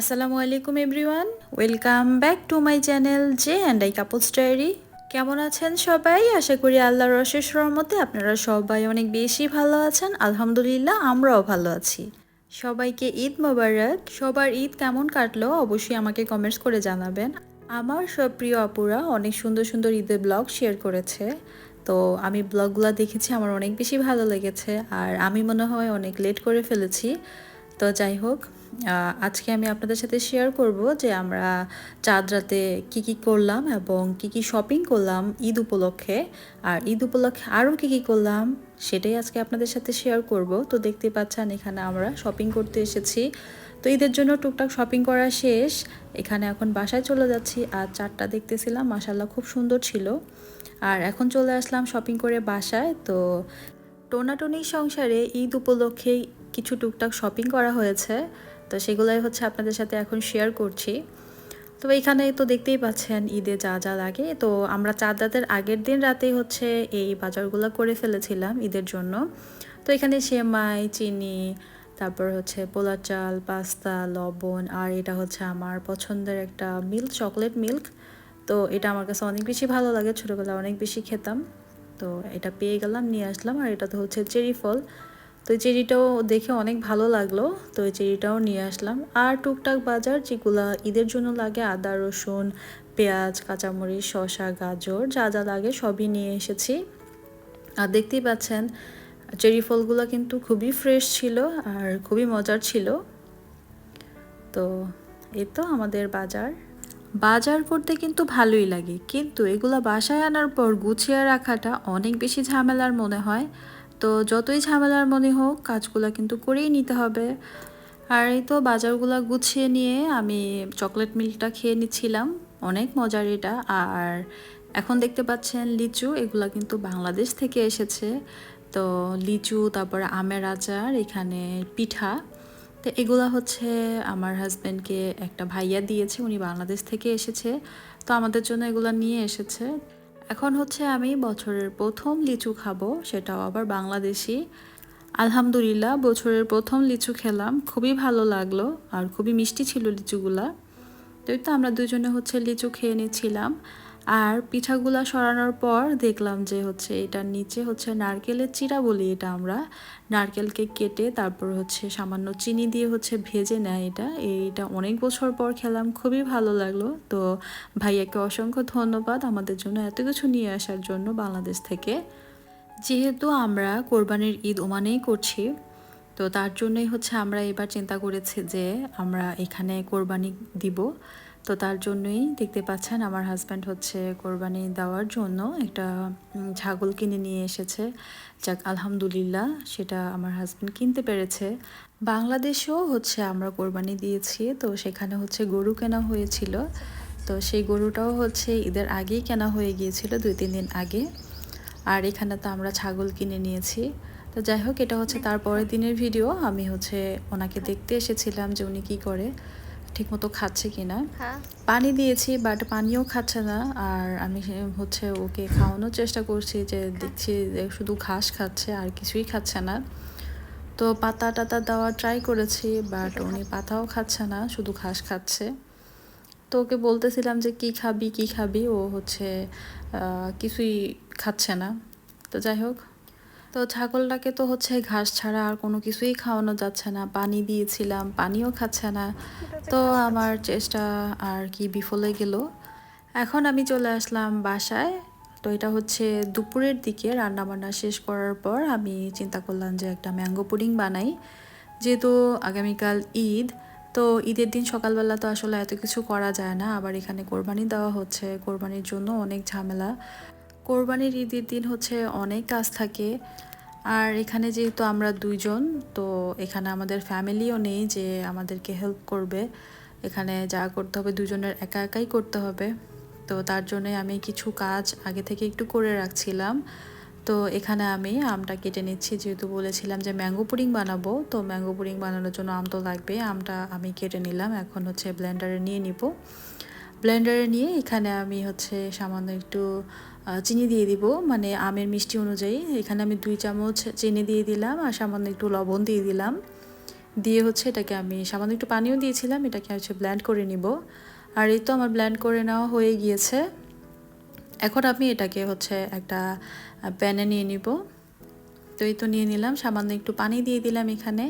আসসালামু আলাইকুম everyone, welcome back to my channel J and I couples diary. কেমন আছেন সবাই? আশা করি আল্লাহর অশেষ রহমতে আপনারা সবাই অনেক বেশি ভালো আছেন। আলহামদুলিল্লাহ, আমরাও ভালো আছি। সবাইকে ঈদ মোবারক। সবার ঈদ কেমন কাটলো অবশ্যই আমাকে কমেন্টস করে জানাবেন। আমার সব প্রিয় আপুরা অনেক সুন্দর সুন্দর ঈদের ব্লগ শেয়ার করেছে। তো আমি ব্লগগুলো দেখেছি, আমার অনেক বেশি ভালো লেগেছে। আর আমি মনে হয় অনেক লেট করে ফেলেছি। তো যাই হোক আজকে আমি আপনাদের সাথে শেয়ার করব যে আমরা চাঁদ রাতে কী কী করলাম এবং কি কি শপিং করলাম ঈদ উপলক্ষে। আর ঈদ উপলক্ষে আরও কী কী করলাম সেটাই আজকে আপনাদের সাথে শেয়ার করব। তো দেখতে পাচ্ছেন এখানে আমরা শপিং করতে এসেছি। তো ঈদের জন্য টুকটাক শপিং করা শেষ। এখানে এখন বাসায় চলে যাচ্ছি। আর চারটা দেখতেছিলাম মাসাল্লাহ খুব সুন্দর ছিল। আর এখন চলে আসলাম শপিং করে বাসায়। তো টোনাটনি সংসারে ঈদ উপলক্ষে কিছু টুকটাক শপিং করা হয়েছে। তো সেগুলোই হচ্ছে আপনাদের সাথে এখন শেয়ার করছি। তো এখানে তো দেখতেই পাচ্ছেন ঈদে যা যা লাগে। তো আমরা চাঁদ রাতের আগের দিন রাতেই হচ্ছে এই বাজারগুলো করে ফেলেছিলাম ঈদের জন্য। তো এখানে সেমাই, চিনি, তারপর হচ্ছে পোলা চাল, পাস্তা, লবণ, আর এটা হচ্ছে আমার পছন্দের একটা মিল্ক চকলেট মিল্ক তো এটা আমার কাছে অনেক বেশি ভালো লাগে, ছোটোবেলায় অনেক বেশি খেতাম। তো এটা পেয়ে গেলাম, নিয়ে আসলাম, আর এটা তো হচ্ছে চেরি ফল। তো চেরিটাও দেখে অনেক ভালো লাগল। তো এই চেরিটাও নিয়ে আসলাম। আর টুকটাক বাজার যেগুলা ঈদের জন্য লাগে, আদা, রসুন, পেঁয়াজ, কাঁচামরিচ, শসা, গাজর, যা যা লাগে সবই নিয়ে এসেছি। আর দেখতেই পাচ্ছেন, চেরি ফলগুলো কিন্তু খুবই ফ্রেশ ছিল আর খুবই মজার ছিল। তো এই তো আমাদের বাজার। বাজার করতে কিন্তু ভালোই লাগে, কিন্তু এগুলো বাসায় আনার পর গুছিয়ে রাখাটা অনেক বেশি ঝামেলার মনে হয়। তো যতই ঝামেলার মনে হোক, কাজগুলো কিন্তু করেই নিতে হবে। আর এই তো বাজারগুলো গুছিয়ে নিয়ে আমি চকলেট মিল্কটা খেয়ে নিচ্ছিলাম, অনেক মজার এটা। আর এখন দেখতে পাচ্ছেন লিচু, এগুলা কিন্তু বাংলাদেশ থেকে এসেছে। তো লিচু, তারপর আমের আচার, এখানে পিঠা। তো এগুলা হচ্ছে আমার হাজব্যান্ডকে একটা ভাইয়া দিয়েছে, উনি বাংলাদেশ থেকে এসেছে। তো আমাদের জন্য এগুলা নিয়ে এসেছে। এখন হচ্ছে আমি বছরের প্রথম লিচু খাব, সেটাও আবার বাংলাদেশি। আলহামদুলিল্লাহ, বছরের প্রথম লিচু খেলাম, খুবই ভালো লাগল আর খুবই মিষ্টি ছিল লিচুগুলা। তো আমরা দুজনে হচ্ছে লিচু খেয়ে নিচ্ছিলাম। আর পিঠাগুলা সরানোর পর দেখলাম যে হচ্ছে এটার নিচে হচ্ছে নারকেলের চিরা বলি এটা আমরা। নারকেলকে কেটে তারপর হচ্ছে সামান্য চিনি দিয়ে হচ্ছে ভেজে নেয় এটা। এইটা অনেক বছর পর খেলাম, খুবই ভালো লাগল। তো ভাইয়াকে অসংখ্য ধন্যবাদ আমাদের জন্য এত কিছু নিয়ে আসার জন্য বাংলাদেশ থেকে। যেহেতু আমরা কোরবানির ঈদ ওমানেই করছি, তো তার জন্যই হচ্ছে আমরা এবার চিন্তা করেছি যে আমরা এখানে কোরবানি দিব। তো তার জন্যই দেখতে পাচ্ছেন আমার হাজব্যান্ড হচ্ছে কোরবানি দেওয়ার জন্য একটা ছাগল কিনে নিয়ে এসেছে। যাক, আলহামদুলিল্লাহ, সেটা আমার হাজব্যান্ড কিনতে পেরেছে। বাংলাদেশেও হচ্ছে আমরা কোরবানি দিয়েছি, তো সেখানে হচ্ছে গরু কেনা হয়েছিল। তো সেই গরুটাও হচ্ছে ঈদের আগেই কেনা হয়ে গিয়েছিল, দুই, তিন দিন আগে। আর এখানে তো আমরা ছাগল কিনে নিয়েছি। তো যাই হোক, এটা হচ্ছে তার পরের দিনের ভিডিও আমি হচ্ছে ওনাকে দেখতে এসেছিলাম যে উনি কী করে। ঠিকমতো খাচ্ছে কিনা। পানি দিয়েছি বাট পানিও খাচ্ছে না। আর আমি হচ্ছে ওকে খাওয়ানোর চেষ্টা করছি যে দেখছি যে শুধু ঘাস খাচ্ছে আর কিছুই খাচ্ছে না। তো পাতা টাতা দেওয়ার ট্রাই করেছি বাট উনি পাতাও খাচ্ছে না শুধু ঘাস খাচ্ছে। তো ওকে বলতেছিলাম যে কি খাবি কি খাবি? ও হচ্ছে কিছুই খাচ্ছে না। তো যাই হোক। তো ছাগলটাকে তো হচ্ছে ঘাস ছাড়া আর কোনো কিছুই খাওয়ানো যাচ্ছে না। পানি দিয়েছিলাম পানিও খাচ্ছে না। তো আমার চেষ্টা আর কি বিফলে গেল। এখন আমি চলে আসলাম বাসায়। তো এটা হচ্ছে দুপুরের দিকে রান্না বান্না শেষ করার পর আমি চিন্তা করলাম যে একটা ম্যাঙ্গো পুডিং বানাই। যেহেতু আগামীকাল ঈদ তো ঈদের দিন সকালবেলা তো আসলে এত কিছু করা যায় না। আবার এখানে কোরবানি দেওয়া হচ্ছে। কোরবানির জন্য অনেক ঝামেলা। কোরবানির ঈদের দিন হচ্ছে অনেক কাজ থাকে। আর এখানে যেহেতু আমরা দুইজন, তো এখানে আমাদের ফ্যামিলিও নেই যে আমাদেরকে হেল্প করবে। এখানে যা করতে হবে দুজনের একা একাই করতে হবে। তো তার জন্যে আমি কিছু কাজ আগে থেকে একটু করে রাখছিলাম। তো এখানে আমি আমটা কেটে নিচ্ছি, যেহেতু বলেছিলাম যে ম্যাঙ্গো পুডিং বানাবো, তো ম্যাঙ্গো পুডিং বানানোর জন্য আম তো লাগবে। আমটা আমি কেটে নিলাম, এখন হচ্ছে ব্লেন্ডারে নিয়ে নিব। ব্লেন্ডারে নিয়ে এখানে আমি হচ্ছে সামান্য একটু চিনি দিয়ে দিব। মানে আমের মিষ্টি অনুযায়ী। এখানে আমি দুই চামচ চিনি দিয়ে দিলাম আর সামান্য একটু লবণ দিয়ে দিলাম। দিয়ে হচ্ছে এটাকে আমি সামান্য একটু পানিও দিয়েছিলাম। এটাকে হচ্ছে ব্ল্যান্ড করে নিব। আর এই তো আমার ব্ল্যান্ড করে নেওয়া হয়ে গিয়েছে। এখন আমি এটাকে হচ্ছে একটা প্যানে নিয়ে নিব। তো এই তো নিয়ে নিলাম। সামান্য একটু পানি দিয়ে দিলাম এখানে।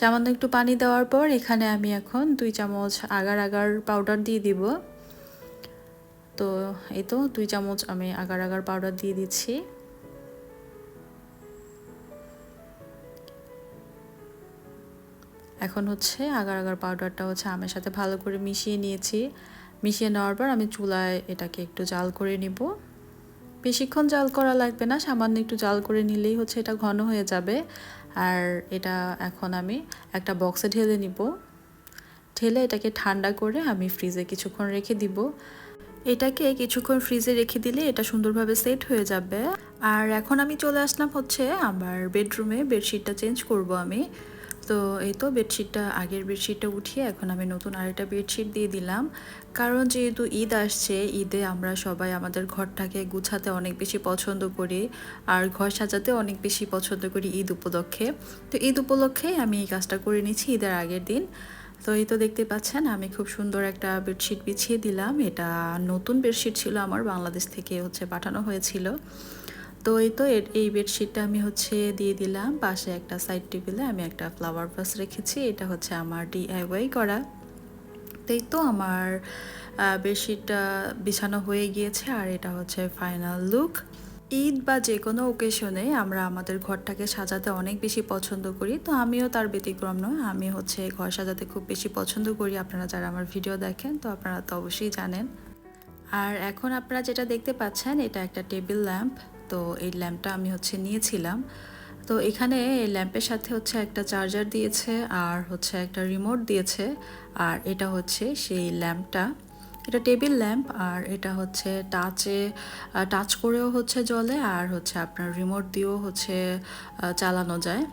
সামান্য একটু পানি দেওয়ার পর এখানে আমি এখন দুই চামচ আগার আগার পাউডার দিয়ে দিব। তো এই তো দুই চামচ আমি আগার আগার পাউডার দিয়ে দিচ্ছি। এখন হচ্ছে আগার আগার পাউডারটা হচ্ছে আমের সাথে ভালো করে মিশিয়ে নিয়েছি। মিশিয়ে নেওয়ার পর আমি চুলায় এটাকে একটু জাল করে নিব। বেশিক্ষণ জাল করা লাগবে না, সামান্য একটু জাল করে নিলেই হচ্ছে এটা ঘন হয়ে যাবে। আর এটা এখন আমি একটা বক্সে ঢেলে নিব। ঢেলে এটাকে ঠান্ডা করে আমি ফ্রিজে কিছুক্ষণ রেখে দিব। এটাকে কিছুক্ষণ ফ্রিজে রেখে দিলে এটা সুন্দরভাবে সেট হয়ে যাবে। আর এখন আমি চলে আসলাম হচ্ছে আমার বেডরুমে বেডশিটটা চেঞ্জ করব আমি। তো এই তো বেডশিটটা আগের বেডশিটটা উঠিয়ে এখন আমি নতুন আরেকটা বেডশিট দিয়ে দিলাম। কারণ যেহেতু ঈদ আসছে, ঈদে আমরা সবাই আমাদের ঘরটাকে গুছাতে অনেক বেশি পছন্দ করি, আর ঘর সাজাতে অনেক বেশি পছন্দ করি ঈদ উপলক্ষে। তো ঈদ উপলক্ষে আমি এই কাজটা করে নিচ্ছি ঈদের আগের দিন। তো এই তো দেখতে পাচ্ছেন, আমি খুব সুন্দর একটা বেডশিট বিছিয়ে দিলাম। এটা নতুন বেডশিট ছিল আমার, বাংলাদেশ থেকে হচ্ছে পাঠানো হয়েছিল। তো এই তো এই বেডশিটটা আমি হচ্ছে দিয়ে দিলাম। পাশে একটা সাইড টেবিলে আমি একটা ফ্লাওয়ার ভাস রেখেছি, এটা হচ্ছে আমার ডিআইওয়াই করা। তাই তো আমার বেডশিটটা বিছানো হয়ে গিয়েছে, আর এটা হচ্ছে ফাইনাল লুক ঈদ বা যে কোনো ওকেশনে আমরা আমাদের ঘরটাকে সাজাতে অনেক বেশি পছন্দ করি। তো আমিও তার ব্যতিক্রম নয় আমি হচ্ছে ঘর সাজাতে খুব বেশি পছন্দ করি। আপনারা যারা আমার ভিডিও দেখেন, তো আপনারা তো অবশ্যই জানেন। আর এখন আপনারা যেটা দেখতে পাচ্ছেন, এটা একটা টেবিল ল্যাম্প তো এই ল্যাম্পটা আমি হচ্ছে নিয়েছিলাম। তো এখানে এই ল্যাম্পের সাথে হচ্ছে একটা চার্জার দিয়েছে, আর হচ্ছে একটা রিমোট দিয়েছে। আর এটা হচ্ছে সেই ল্যাম্পটা এটা টেবিল ল্যাম্প আর এটা হচ্ছে টাচে টাচ করেও হচ্ছে জলে আর হচ্ছে আপনার রিমোট দিয়েও হচ্ছে চালানো যায়।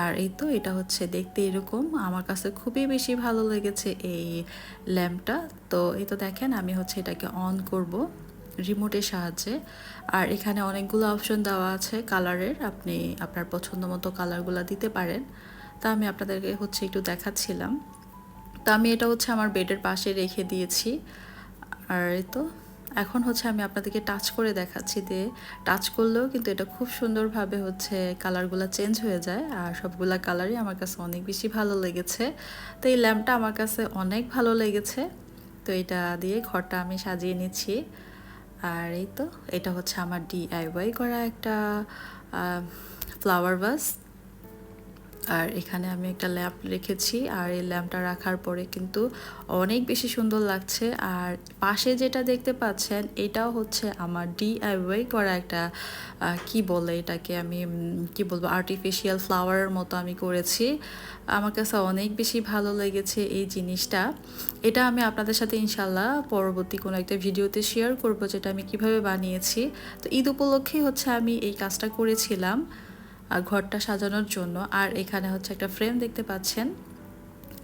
আর এই তো এটা হচ্ছে দেখতে এরকম। আমার কাছে খুবই বেশি ভালো লেগেছে এই ল্যাম্পটা। তো এই তো দেখেন আমি হচ্ছে এটাকে অন করব রিমোটের সাহায্যে। আর এখানে অনেকগুলো অপশন দেওয়া আছে কালারের। আপনি আপনার পছন্দ মতো কালারগুলো দিতে পারেন। তা আমি আপনাদেরকে হচ্ছে একটু দেখাচ্ছিলাম। তা আমি এটা হচ্ছে আমার বেডের পাশে রেখে দিয়েছি। আর এই তো, এখন হচ্ছে আমি আপনাদেরকে টাচ করে দেখাচ্ছি যে টাচ করলেও কিন্তু এটা খুব সুন্দরভাবে হচ্ছে কালারগুলো চেঞ্জ হয়ে যায় আর সবগুলা কালারই আমার কাছে অনেক বেশি ভালো লেগেছে। তো এই ল্যাম্পটা আমার কাছে অনেক ভালো লেগেছে। তো এটা দিয়ে ঘরটা আমি সাজিয়ে নিচ্ছি। আর এই তো, এটা হচ্ছে আমার ডিআইওয়াই করা একটা ফ্লাওয়ার ভাস আর এখানে আমি একটা ল্যাম্প রেখেছি আর এই ল্যাম্পটা রাখার পরে কিন্তু অনেক বেশি সুন্দর লাগছে। আর পাশে যেটা দেখতে পাচ্ছেন, এটাও হচ্ছে আমার ডিআইওয়াই করা একটা কি বলে এটাকে আমি কি বলব আর্টিফিশিয়াল ফ্লাওয়ারের মতো আমি করেছি। আমার কাছে অনেক বেশি ভালো লেগেছে এই জিনিসটা। এটা আমি আপনাদের সাথে ইনশাল্লাহ পরবর্তী কোনো একটা ভিডিওতে শেয়ার করব যেটা আমি কীভাবে বানিয়েছি। তো ঈদ উপলক্ষে হচ্ছে আমি এই কাজটা করেছিলাম। ঘরটা সাজানোর জন্য। আর এখানে হচ্ছে একটা ফ্রেম দেখতে পাচ্ছেন।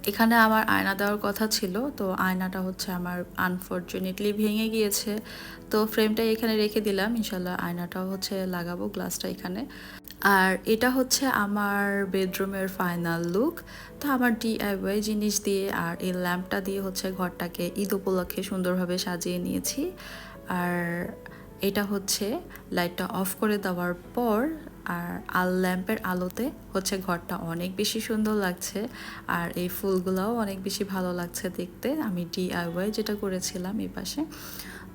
এখানে আমার আয়না দেওয়ার কথা ছিল, তো আয়নাটা হচ্ছে আমার আনফর্চুনেটলি ভেঙে গিয়েছে। তো ফ্রেমটা এখানে রেখে দিলাম ইনশাল্লাহ আয়নাটাও হচ্ছে লাগাবো গ্লাসটা এখানে। আর এটা হচ্ছে আমার বেডরুমের ফাইনাল লুক তো আমার ডিআইওয়াই জিনিস দিয়ে আর এই ল্যাম্পটা দিয়ে হচ্ছে ঘরটাকে ঈদ উপলক্ষে সুন্দরভাবে সাজিয়ে নিয়েছি। আর এটা হচ্ছে লাইটটা অফ করে দেওয়ার পর আর আল ল্যাম্পের আলোতে হচ্ছে ঘরটা অনেক বেশি সুন্দর লাগছে। আর এই ফুলগুলোও অনেক বেশি ভালো লাগছে দেখতে। আমি ডিআইওয়াই যেটা করেছিলাম এই পাশে।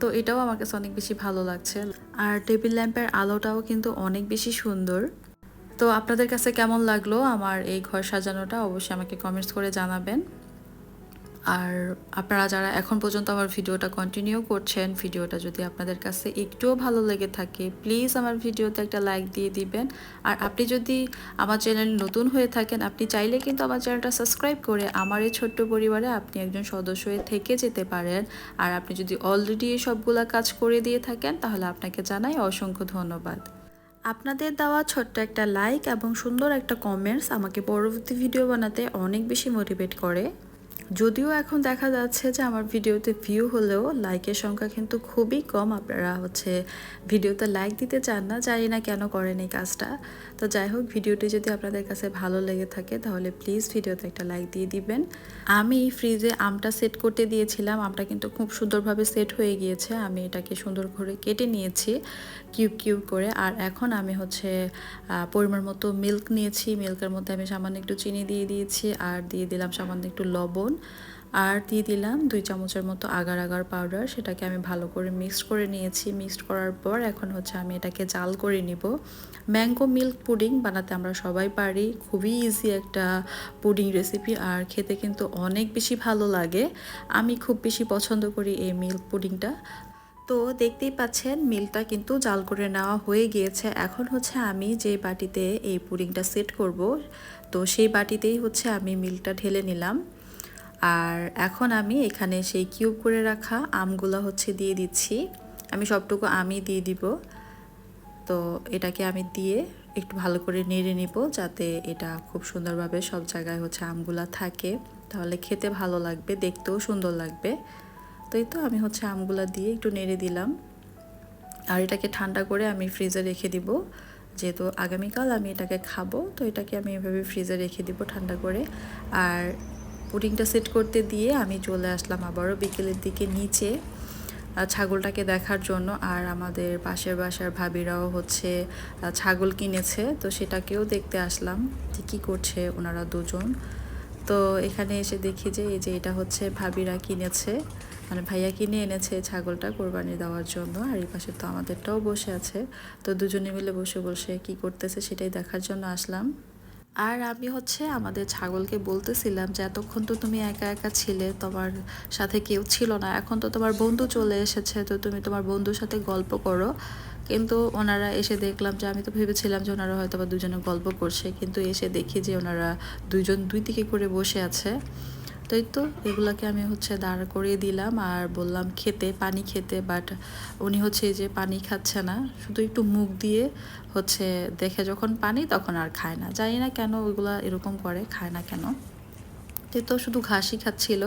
তো এটাও আমার কাছে অনেক বেশি ভালো লাগছে। আর টেবিল ল্যাম্পের আলোটাও কিন্তু অনেক বেশি সুন্দর। তো আপনাদের কাছে কেমন লাগল আমার এই ঘর সাজানোটা? অবশ্যই আমাকে কমেন্টস করে জানাবেন। আর আপনারা যারা এখন পর্যন্ত আমার ভিডিওটা কন্টিনিউ করছেন, ভিডিওটা যদি আপনাদের কাছে একটুও ভালো লেগে থাকে প্লিজ আমার ভিডিওতে একটা লাইক দিয়ে দিবেন। আর আপনি যদি আমার চ্যানেল নতুন হয়ে থাকেন, আপনি চাইলে কিন্তু আমার চ্যানেলটা সাবস্ক্রাইব করে আমার এই ছোট্ট পরিবারে আপনি একজন সদস্য হয়ে থেকে যেতে পারেন। আর আপনি যদি অলরেডি এই সবগুলা কাজ করে দিয়ে থাকেন, তাহলে আপনাকে জানাই অসংখ্য ধন্যবাদ। আপনাদের দেওয়া ছোট্ট একটা লাইক এবং সুন্দর একটা কমেন্টস আমাকে পরবর্তী ভিডিও বানাতে অনেক বেশি মোটিভেট করে। যদিও এখন দেখা যাচ্ছে যে আমার ভিডিওতে ভিউ হলেও লাইকের সংখ্যা কিন্তু খুবই কম। আপনারা হচ্ছে ভিডিওতে লাইক দিতে চান না, জানি না কেন করেন এই কাজটা। তো যাই হোক, ভিডিওটি যদি আপনাদের কাছে ভালো লেগে থাকে, তাহলে প্লিজ ভিডিওতে একটা লাইক দিয়ে দিবেন। আমি ফ্রিজে আমটা সেট করতে দিয়েছিলাম। আমটা কিন্তু খুব সুন্দরভাবে সেট হয়ে গিয়েছে। আমি এটাকে সুন্দর করে কেটে নিয়েছি কিউব কিউব করে। আর এখন আমি হচ্ছে পরিমাণ মতো মিল্ক নিয়েছি। মিল্কের মধ্যে আমি সামান্য একটু চিনি দিয়ে দিয়েছি। আর দিয়ে দিলাম সামান্য একটু লবণ। আর দিয়ে দিলাম দুই চামচের মতো আগার আগার পাউডার সেটাকে আমি ভালো করে মিক্সড করে নিয়েছি। মিক্সড করার পর এখন হচ্ছে আমি এটাকে জাল করে নিব। ম্যাঙ্গো মিল্ক পুডিং বানাতে আমরা সবাই পারি, খুবই ইজি একটা পুডিং রেসিপি আর খেতে কিন্তু অনেক বেশি ভালো লাগে। আমি খুব বেশি পছন্দ করি এই মিল্ক পুডিংটা তো দেখতেই পাচ্ছেন মিলটা কিন্তু জাল করে নেওয়া হয়ে গিয়েছে। এখন হচ্ছে আমি যে বাটিতে এই পুডিংটা সেট করব, তো সেই বাটিতেই হচ্ছে আমি মিলটা ঢেলে নিলাম। আর এখন আমি এখানে সেই কিউব করে রাখা আমগুলো হচ্ছে দিয়ে দিচ্ছি। আমি সবটুকু আমি দিয়ে দিব। তো এটাকে আমি দিয়ে একটু ভালো করে নেড়ে নিব যাতে এটা খুব সুন্দরভাবে সব জায়গায় হচ্ছে আমগুলা থাকে। তাহলে খেতে ভালো লাগবে, দেখতেও সুন্দর লাগবে। তো এই তো আমি হচ্ছে আমগুলা দিয়ে একটু নেড়ে দিলাম। আর এটাকে ঠান্ডা করে আমি ফ্রিজে রেখে দিব। যেহেতু আগামীকাল আমি এটাকে খাব, তো এটাকে আমি এভাবে ফ্রিজে রেখে দিব ঠান্ডা করে। আর পুডিংটা সেট করতে দিয়ে আমি চলে আসলাম আবারও বিকেলের দিকে নিচে ছাগলটাকে দেখার জন্য। আর আমাদের পাশের বাসার ভাবিরাও হচ্ছে ছাগল কিনেছে, তো সেটাকেও দেখতে আসলাম যে কী করছে ওনারা দুজন। তো এখানে এসে দেখি যে, এই যে এটা হচ্ছে ভাবিরা কিনেছে মানে ভাইয়া কিনে এনেছে ছাগলটা কোরবানি দেওয়ার জন্য। আর এই পাশে তো আমাদেরটাও বসে আছে। তো দুজনে মিলে বসে বসে কি করতেছে সেটাই দেখার জন্য আসলাম। আর আমি হচ্ছে আমাদের ছাগলকে বলতেছিলাম যে, এতক্ষণ তো তুমি একা একা ছিলে, তোমার সাথে কেউ ছিল না। এখন তো তোমার বন্ধু চলে এসেছে, তো তুমি তোমার বন্ধুর সাথে গল্প করো। কিন্তু ওনারা এসে দেখলাম যে, আমি তো ভেবেছিলাম যে ওনারা হয়তো বা দুজনে গল্প করছে। কিন্তু এসে দেখি যে, ওনারা দুইজন দুই দিকে করে বসে আছে। তো এই তো এগুলাকে আমি হচ্ছে দাঁড় করিয়ে দিলাম আর বললাম খেতে, পানি খেতে বাট উনি হচ্ছে এই যে পানি খাচ্ছে না, শুধু একটু মুখ দিয়ে হচ্ছে দেখে যখন পানি তখন আর খায় না। জানি না কেন ওইগুলা এরকম করে, খায় না কেন। তো শুধু ঘাসই খাচ্ছিল।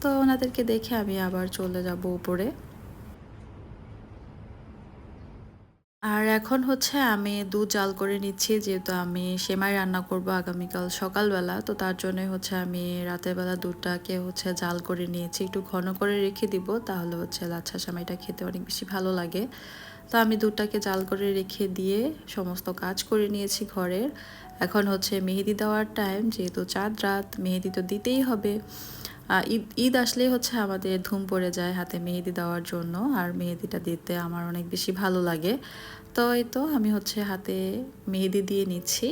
তো ওনাদেরকে দেখে আমি আবার চলে যাব উপরে। আর এখন হচ্ছে আমি দুধ জাল করে নিচ্ছি, যেহেতু আমি সেমাই রান্না করব আগামীকাল সকালবেলা। তো তার জন্যই হচ্ছে আমি রাতের বেলা দুধটাকে হচ্ছে জাল করে নিয়েছি। একটু ঘন করে রেখে দিব, তাহলে হচ্ছে লাচ্ছা সেমাইটা খেতে অনেক বেশি ভালো লাগে। তো আমি দুধটাকে জাল করে রেখে দিয়ে সমস্ত কাজ করে নিয়েছি ঘরের। এখন হচ্ছে মেহেদি দেওয়ার টাইম যেহেতু চাঁদ রাত, মেহেদি তো দিতেই হবে। ঈদ ঈদ আসলেই হচ্ছে আমাদের ধুম পড়ে যায় হাতে মেহেদি দেওয়ার জন্য, আর মেহেদিটা দিতে আমার অনেক বেশি ভালো লাগে। তো এই তো আমি হচ্ছে হাতে মেহেদি দিয়ে নিচ্ছি।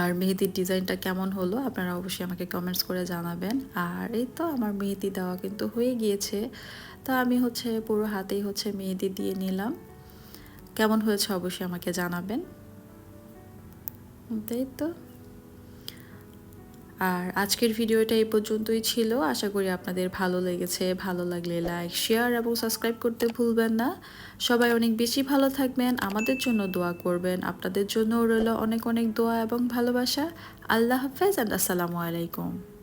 আর মেহেদির ডিজাইনটা কেমন হলো আপনারা অবশ্যই আমাকে কমেন্টস করে জানাবেন। আর এই তো আমার মেহেদি দেওয়া কিন্তু হয়ে গিয়েছে। তা আমি হচ্ছে পুরো হাতেই হচ্ছে মেহেদি দিয়ে নিলাম। কেমন হয়েছে অবশ্যই আমাকে জানাবেন। তাই তো আর আজকের ভিডিওটা এই পর্যন্তই ছিল। আশা করি আপনাদের ভালো লেগেছে, ভালো লাগলে লাইক শেয়ার এবং সাবস্ক্রাইব করতে ভুলবেন না। সবাই অনেক বেশি ভালো থাকবেন, আমাদের জন্য দোয়া করবেন। আপনাদের জন্য রইল অনেক অনেক দোয়া এবং ভালোবাসা। আল্লাহ হাফেজ অ্যান্ড আসসালামু আলাইকুম।